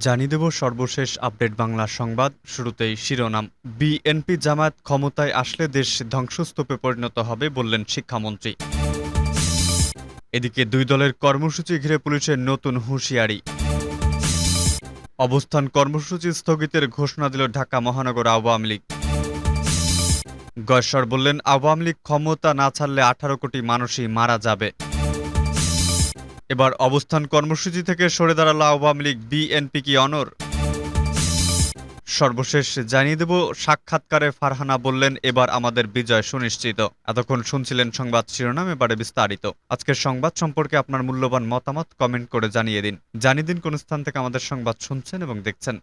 জানিয়ে দেব সর্বশেষ আপডেট বাংলা সংবাদ। শুরুতেই শিরোনাম। বিএনপি জামায়াত ক্ষমতায় আসলে দেশ ধ্বংসস্তূপে পরিণত হবে বললেন শিক্ষামন্ত্রী। এদিকে দুই দলের কর্মসূচি ঘিরে পুলিশের নতুন হুঁশিয়ারি। অবস্থান কর্মসূচি স্থগিতের ঘোষণা দিল ঢাকা মহানগর আওয়ামী লীগ। গয়েশ্বর বললেন, আওয়ামী লীগ ক্ষমতা না ছাড়লে আঠারো কোটি মানুষই মারা যাবে। এবার অবস্থান কর্মসূচি থেকে সরে দাঁড়াল আওয়ামী লীগ, বিএনপি কি অনর? সর্বশেষ জানিয়ে দেব, সাক্ষাৎকারে ফারহানা বললেন, এবার আমাদের বিজয় সুনিশ্চিত। এতক্ষণ শুনছিলেন সংবাদ শিরোনাম, এবারে বিস্তারিত। আজকের সংবাদ সম্পর্কে আপনার মূল্যবান মতামত কমেন্ট করে জানিয়ে দিন। জানিয়ে দিন কোন স্থান থেকে আমাদের সংবাদ শুনছেন এবং দেখছেন।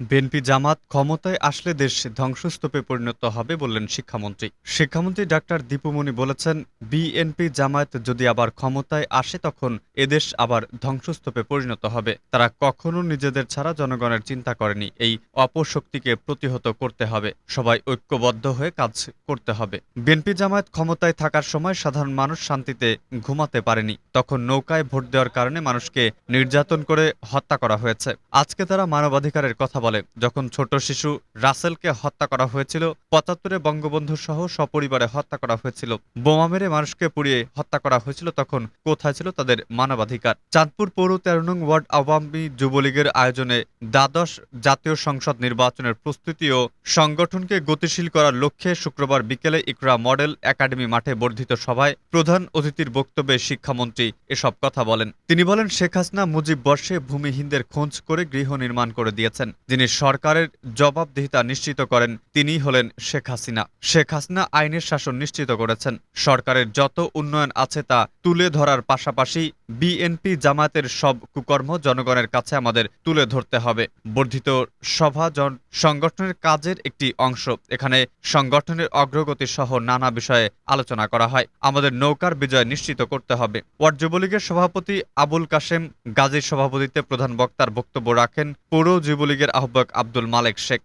বিএনপি জামাত ক্ষমতায় আসলে দেশ ধ্বংসস্তূপে পরিণত হবে বললেন শিক্ষামন্ত্রী। শিক্ষামন্ত্রী ডাক্তার দীপুমণি বলেছেন, বিএনপি জামায়াত যদি আবার ক্ষমতায় আসে তখন এদেশ আবার ধ্বংসস্তূপে পরিণত হবে। তারা কখনো নিজেদের ছাড়া জনগণের চিন্তা করেনি। এই অপশক্তিকে প্রতিহত করতে হবে। সবাই ঐক্যবদ্ধ হয়ে কাজ করতে হবে। বিএনপি জামায়াত ক্ষমতায় থাকার সময় সাধারণ মানুষ শান্তিতে ঘুমাতে পারেনি। তখন নৌকায় ভোট দেওয়ার কারণে মানুষকে নির্যাতন করে হত্যা করা হয়েছে। আজকে তারা মানবাধিকারের কথা বলে, যখন ছোট শিশু রাসেলকে হত্যা করা হয়েছিল, পঁচাত্তরে বঙ্গবন্ধু সহ সপরিবারে হত্যা করা হয়েছিল। বোমা মেরে মানুষকে পুড়িয়ে হত্যা করা হয়েছিল, তখন কোথায় ছিল তাদের মানবাধিকার? চাঁদপুর পৌর তেরো নং ওয়ার্ড আওয়ামী যুবলীগের আয়োজনে দ্বাদশ জাতীয় সংসদ নির্বাচনের প্রস্তুতি ও সংগঠনকে গতিশীল করার লক্ষ্যে শুক্রবার বিকেলে ইকরা মডেল একাডেমি মাঠে বর্ধিত সভায় প্রধান অতিথির বক্তব্যে শিক্ষামন্ত্রী এসব কথা বলেন। তিনি বলেন, শেখ হাসিনা মুজিব বর্ষে ভূমিহীনদের খোঁজ করে গৃহ নির্মাণ করে দিয়েছেন। যিনি সরকারের জবাবদিহিতা নিশ্চিত করেন, তিনি হলেন শেখ হাসিনা। শেখ হাসিনা আইনের শাসন নিশ্চিত করেছেন। সরকারের যত উন্নয়ন আছে তা তুলে ধরার পাশাপাশি বিএনপি জামাতের সব কুকর্ম জনগণের কাছে আমাদের তুলে ধরতে হবে। বর্ধিত সভা সংগঠনের কাজের একটি অংশ। এখানে সংগঠনের অগ্রগতি সহ নানা বিষয়ে আলোচনা করা হয়। আমাদের নৌকার বিজয় নিশ্চিত করতে হবে। ওয়ার্ড যুবলীগের সভাপতি আবুল কাশেম গাজীর সভাপতিত্বে প্রধান বক্তার বক্তব্য রাখেন পৌর যুবলীগের আহ্বায়ক আব্দুল মালেক শেখ।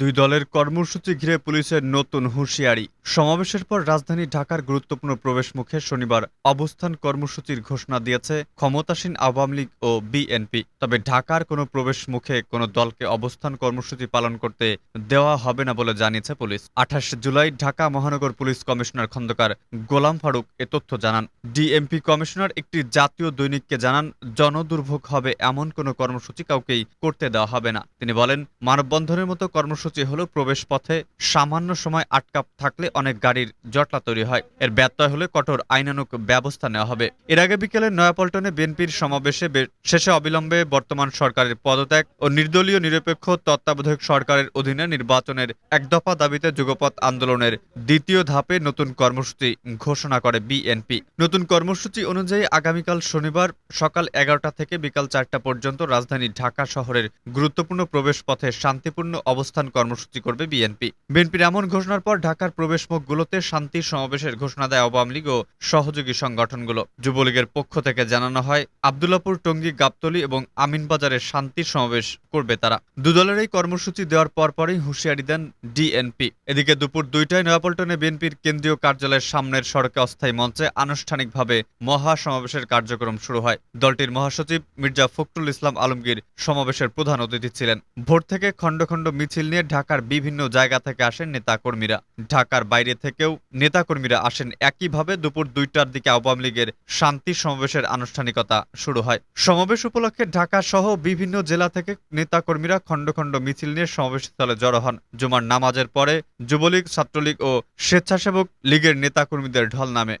দুই দলের কর্মসূচি ঘিরে পুলিশের নতুন হুঁশিয়ারি। সমাবেশের পর রাজধানী ঢাকার গুরুত্বপূর্ণ প্রবেশ মুখে শনিবার অবস্থান কর্মসূচির ঘোষণা দিয়েছে ক্ষমতাসীন আওয়ামী লীগ ও বিএনপি। তবে ঢাকার কোনো প্রবেশ মুখে কোনো দলকে অবস্থান কর্মসূচি পালন করতে দেওয়া হবে না বলে জানিয়েছে পুলিশ। আঠাশ জুলাই ঢাকা মহানগর পুলিশ কমিশনার খন্দকার গোলাম ফারুক এ তথ্য জানান। ডিএমপি কমিশনার একটি জাতীয় দৈনিককে জানান, জনদুর্ভোগ হবে এমন কোনো কর্মসূচি কাউকেই করতে দেওয়া হবে না। তিনি বলেন, মানববন্ধনের মতো কর্মসূচি হলো প্রবেশ পথে সামান্য সময় আটকা থাকলে অনেক গাড়ির জটলা তৈরি হয়। এর ব্যত্যয় হলে কঠোর আইনানুক ব্যবস্থা নেওয়া হবে। এর আগে বিকেলে নয়াপল্টনে বিএনপির সমাবেশে শেষে অবিলম্বে বর্তমান সরকারের পদত্যাগ ও নির্দলীয় নিরপেক্ষ তত্ত্বাবধায়ক সরকারের অধীনে নির্বাচনের এক দফা দাবিতে যুগপথ আন্দোলনের দ্বিতীয় ধাপে নতুন কর্মসূচি ঘোষণা করে বিএনপি। নতুন কর্মসূচি অনুযায়ী আগামীকাল শনিবার সকাল এগারোটা থেকে বিকাল চারটা পর্যন্ত রাজধানী ঢাকা শহরের গুরুত্বপূর্ণ প্রবেশ পথে শান্তিপূর্ণ অবস্থান কর্মসূচি করবে বিএনপি। বিএনপির এমন ঘোষণার পর ঢাকার প্রবেশমুখগুলোতে শান্তি সমাবেশের ঘোষণা দেয় আওয়ামী লীগ ও সহযোগী সংগঠনগুলো। যুবলীগের পক্ষ থেকে জানানো হয়, আবদুল্লাপুর, টঙ্গী, গাবতলী এবং আমিনবাজারে শান্তি সমাবেশ করবে তারা। দুদলের এই কর্মসূচি দেওয়ার পরপরই হুঁশিয়ারি দেন ডিএনপি। এদিকে দুপুর দুইটায় নয়াপল্টনে বিএনপির কেন্দ্রীয় কার্যালয়ের সামনের সড়কে অস্থায়ী মঞ্চে আনুষ্ঠানিকভাবে মহা সমাবেশের কার্যক্রম শুরু হয়। দলটির মহাসচিব মির্জা ফখরুল ইসলাম আলমগীর সমাবেশের প্রধান অতিথি ছিলেন। ভোর থেকে খণ্ড খণ্ড মিছিল নিয়ে ঢাকার বিভিন্ন জায়গা থেকে আসেন নেতাকর্মীরা। ঢাকার বাইরে থেকেও নেতাকর্মীরা আসেন একইভাবে দুপুর দুইটার দিকে আওয়ামী লীগের শান্তি সমাবেশের আনুষ্ঠানিকতা শুরু হয়। সমাবেশ উপলক্ষে ঢাকা সহ বিভিন্ন জেলা থেকে নেতাকর্মীরা খণ্ড খণ্ড মিছিল নিয়ে সমাবেশস্থলে জড়ো হন। জুমার নামাজের পরে যুবলীগ, ছাত্রলীগ ও স্বেচ্ছাসেবক লীগের নেতাকর্মীদের ঢল নামে।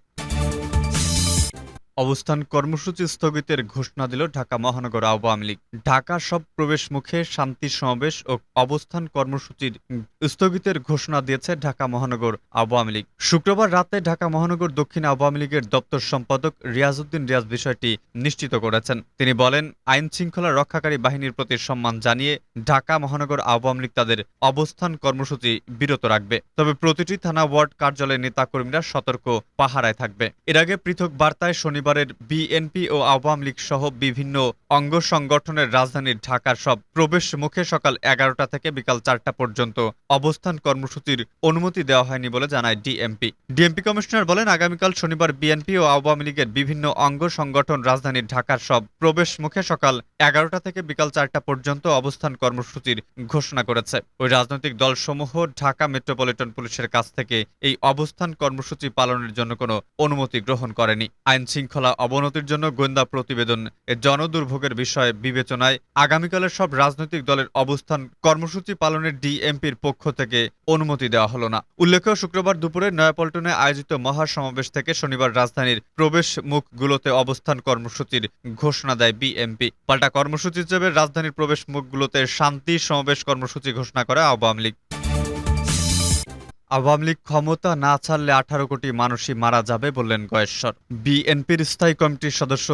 অবস্থান কর্মসূচি স্থগিতের ঘোষণা দিল ঢাকা মহানগর আওয়ামী লীগ। ঢাকা সব প্রবেশ মুখে শান্তি সমাবেশ ও অবস্থান কর্মসূচির স্থগিতের ঘোষণা দিয়েছে ঢাকা মহানগর আওয়ামী লীগ। শুক্রবার রাতে ঢাকা মহানগর দক্ষিণ আওয়ামী লীগের দপ্তর সম্পাদক রিয়াজউদ্দিন রিয়াজ বিষয়টি নিশ্চিত করেছেন। তিনি বলেন, আইন শৃঙ্খলা রক্ষাকারী বাহিনীর প্রতি সম্মান জানিয়ে ঢাকা মহানগর আওয়ামী লীগ তাদের অবস্থান কর্মসূচি বিরত রাখবে। তবে প্রতিটি থানা ওয়ার্ড কার্যালয়ের নেতাকর্মীরা সতর্ক পাহারায় থাকবে। এর আগে পৃথক বার্তায় শনিবার শনিবারের বিএনপি ও আওয়ামী লীগ সহ বিভিন্ন অঙ্গ সংগঠনের রাজধানীর ঢাকার সব প্রবেশ মুখে সকাল এগারোটা থেকে বিকাল চারটা পর্যন্ত অবস্থান কর্মসূচির অনুমতি দেওয়া হয়নি বলে জানায় ডিএমপি। ডিএমপি কমিশনার বলেন, আগামীকাল শনিবার বিএনপি ও আওয়ামী লীগের বিভিন্ন অঙ্গ সংগঠন রাজধানীর ঢাকার সব প্রবেশ মুখে সকাল এগারোটা থেকে বিকাল চারটা পর্যন্ত অবস্থান কর্মসূচির ঘোষণা করেছে। ওই রাজনৈতিক দলসমূহ ঢাকা মেট্রোপলিটন পুলিশের কাছ থেকে এই অবস্থান কর্মসূচি পালনের জন্য কোনো অনুমতি গ্রহণ করেনি। আইন শৃঙ্খলা অবনতির জন্য গোয়েন্দা প্রতিবেদন। এ জনদুর্ভোগের বিষয়ে বিবেচনায় আগামীকালের সব রাজনৈতিক দলের অবস্থান কর্মসূচি পালনের ডিএমপির পক্ষ থেকে অনুমতি দেওয়া হলো না। উল্লেখ্য, শুক্রবার দুপুরে নয়াপল্টনে আয়োজিত মহাসমাবেশ থেকে শনিবার রাজধানীর প্রবেশ মুখগুলোতে অবস্থান কর্মসূচির ঘোষণা দেয় বিএমপি। পাল্টা কর্মসূচি হিসেবে রাজধানীর প্রবেশ মুখগুলোতে শান্তি সমাবেশ কর্মসূচি ঘোষণা করে আওয়ামী লীগ। আওয়ামী লীগ ক্ষমতা না ছাড়লে আঠারো কোটি মানুষই মারা যাবে বললেন গয়েশ্বর। বিএনপির স্থায়ী কমিটির সদস্য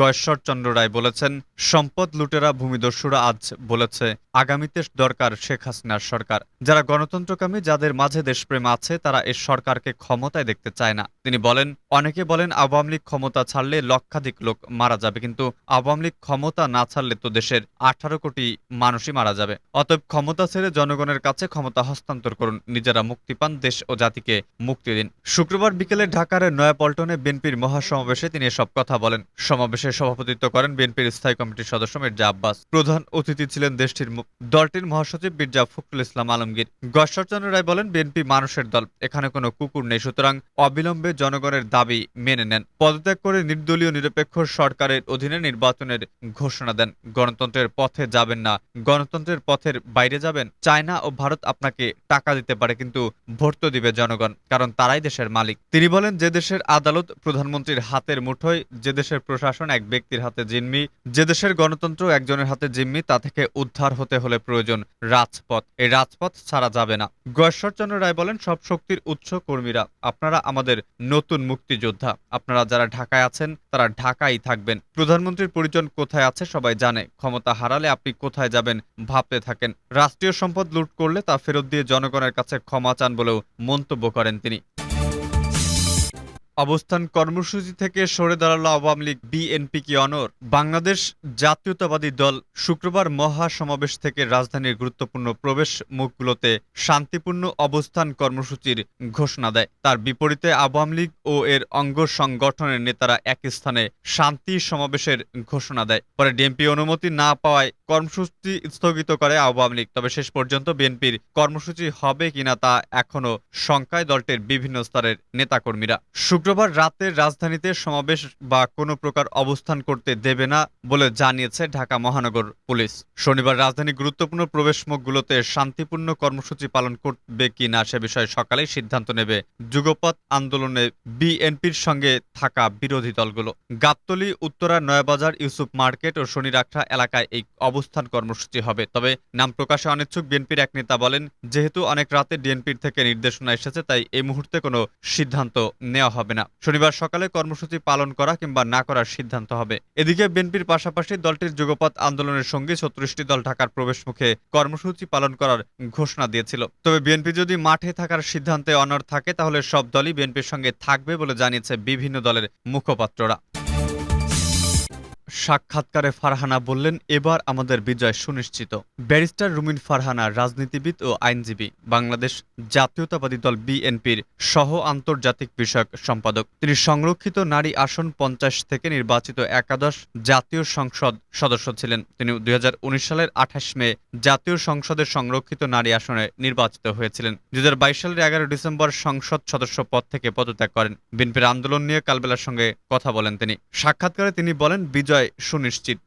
গয়েশ্বর চন্দ্র রায় বলেছেন, সম্পদ লুটেরা ভূমিদস্যুরা আজ বলেছে, আগামীতে দরকার শেখ হাসিনার সরকার। যারা গণতন্ত্রকামী, যাদের মাঝে দেশপ্রেম আছে, তারা এ সরকারকে ক্ষমতায় দেখতে চায় না। তিনি বলেন, অনেকে বলেন আওয়ামী লীগ ক্ষমতা ছাড়লে লক্ষাধিক লোক মারা যাবে, কিন্তু আওয়ামী লীগ ক্ষমতা না ছাড়লে তো দেশের আঠারো কোটি মানুষই মারা যাবে। অতএব ক্ষমতা ছেড়ে জনগণের কাছে ক্ষমতা হস্তান্তর করুন, নিজেরা মুক্তি পান দেশ ও জাতিকে মুক্তি দিন। শুক্রবার বিকেলে ঢাকার নয়াপল্টনে বিএনপির মহাসমাবেশে তিনি এসব কথা বলেন। সমাবেশে সভাপতিত্ব করেন বিএনপির স্থায়ী কমিটির সদস্য মির্জা আব্বাস। প্রধান অতিথি ছিলেন দেশটির দলটির মহাসচিব মির্জা ফখরুল ইসলাম আলমগীর। গশ্বরচন্দ্র রায় বলেন, বিএনপি মানুষের দল, এখানে কোনো কুকুর নেই, সুতরাং অবিলম্বে জনগণের দাবি মেনে নেন। পদত্যাগ করে নির্দলীয় নিরপেক্ষ সরকারের অধীনে নির্বাচনের ঘোষণা দেন। গণতন্ত্রের পথে যাবেন না। গণতন্ত্রের পথের বাইরে যাবেন। চায়না ও ভারত আপনাকে টাকা দিতে পারে, কিন্তু ভোট তো দিবে জনগণ, কারণ তারাই দেশের মালিক। তিনি বলেন, যে দেশের আদালত প্রধানমন্ত্রীর হাতের মুঠোয়, যে দেশের প্রশাসন এক ব্যক্তির হাতে জিম্মি, যে দেশের গণতন্ত্র একজনের হাতে জিম্মি, তা থেকে উদ্ধার হতে হলে প্রয়োজন রাজপথ। এই রাজপথ ছাড়া যাবে না। গয়েশ্বরচন্দ্র রায় বলেন, সব শক্তির উৎস কর্মীরা, আপনারা আমাদের নতুন মুক্তিযোদ্ধা। আপনারা যারা ঢাকায় আছেন, তারা ঢাকায় থাকবেন। প্রধানমন্ত্রীর পরিজন কোথায় আছে সবাই জানে। ক্ষমতা হারালে আপনি কোথায় যাবেন ভাবতে থাকেন। রাষ্ট্রীয় সম্পদ লুট করলে তা ফেরত দিয়ে জনগণের কাছে ক্ষমা চান বলেও মন্তব্য করেন তিনি। অবস্থান কর্মসূচি থেকে সরে দাঁড়াল আওয়ামী লীগ বিএনপি কি অনর? বাংলাদেশ জাতীয়তাবাদী দল শুক্রবার মহা সমাবেশ থেকে রাজধানীর গুরুত্বপূর্ণ প্রবেশ মুখগুলোতে শান্তিপূর্ণ অবস্থান কর্মসূচির ঘোষণা দেয়। তার বিপরীতে আওয়ামী লীগ ও এর অঙ্গ সংগঠনের নেতারা এক স্থানে শান্তি সমাবেশের ঘোষণা দেয়। পরে ডিএমপি অনুমতি না পাওয়ায় কর্মসূচি স্থগিত করে আওয়ামী লীগ। তবে শেষ পর্যন্ত বিএনপির কর্মসূচি হবে কিনা তা এখনও শঙ্কায় দলটির বিভিন্ন স্তরের নেতাকর্মীরা। শুক্রবার রাতে রাজধানীতে সমাবেশ বা কোনো প্রকার অবস্থান করতে দেবে না বলে জানিয়েছে ঢাকা মহানগর পুলিশ। শনিবার রাজধানী গুরুত্বপূর্ণ প্রবেশমুখগুলোতে শান্তিপূর্ণ কর্মসূচি পালন করবে কি না সে বিষয়ে সকালেই সিদ্ধান্ত নেবে যুগপথ আন্দোলনে বিএনপির সঙ্গে থাকা বিরোধী দলগুলো। গাবতলী, উত্তরা, নয়াবাজার, ইউসুফ মার্কেট ও শনিরাখড়া এলাকায় এই অবস্থান কর্মসূচি হবে। তবে নাম প্রকাশে অনিচ্ছুক বিএনপির এক নেতা বলেন, যেহেতু অনেক রাতে ডিএনপির থেকে নির্দেশনা এসেছে, তাই এই মুহূর্তে কোনো সিদ্ধান্ত নেওয়া হবে না। শনিবার সকালে কর্মসূচি পালন করা কিংবা না করার সিদ্ধান্ত হবে। এদিকে বিএনপির পাশাপাশি দলটির যুগপথ আন্দোলনের সঙ্গে ছত্রিশটি দল ঢাকার প্রবেশমুখে কর্মসূচি পালন করার ঘোষণা দিয়েছিল। তবে বিএনপি যদি মাঠে থাকার সিদ্ধান্তে অনড় থাকে, তাহলে সব দলই বিএনপির সঙ্গে থাকবে বলে জানিয়েছে বিভিন্ন দলের মুখপাত্ররা। সাক্ষাৎকারে ফারহানা বললেন, এবার আমাদের বিজয় সুনিশ্চিত। ব্যারিস্টার রুমিন ফারহানা রাজনীতিবিদ ও আইনজীবী, বাংলাদেশ জাতীয়তাবাদী দল বিএনপির সহ আন্তর্জাতিক বিষয়ক সম্পাদক। তিনি সংরক্ষিত নারী আসন পঞ্চাশ থেকে নির্বাচিত একাদশ জাতীয় সংসদ সদস্য ছিলেন। তিনি দুই হাজার উনিশ সালের আঠাশ মে জাতীয় সংসদের সংরক্ষিত নারী আসনে নির্বাচিত হয়েছিলেন। দুই হাজার বাইশ সালের এগারো ডিসেম্বর সংসদ সদস্য পদ থেকে পদত্যাগ করেন। বিএনপির আন্দোলন নিয়ে কালবেলার সঙ্গে কথা বলেন তিনি। সাক্ষাৎকারে তিনি বলেন, বিজয় সুনিশ্চিত।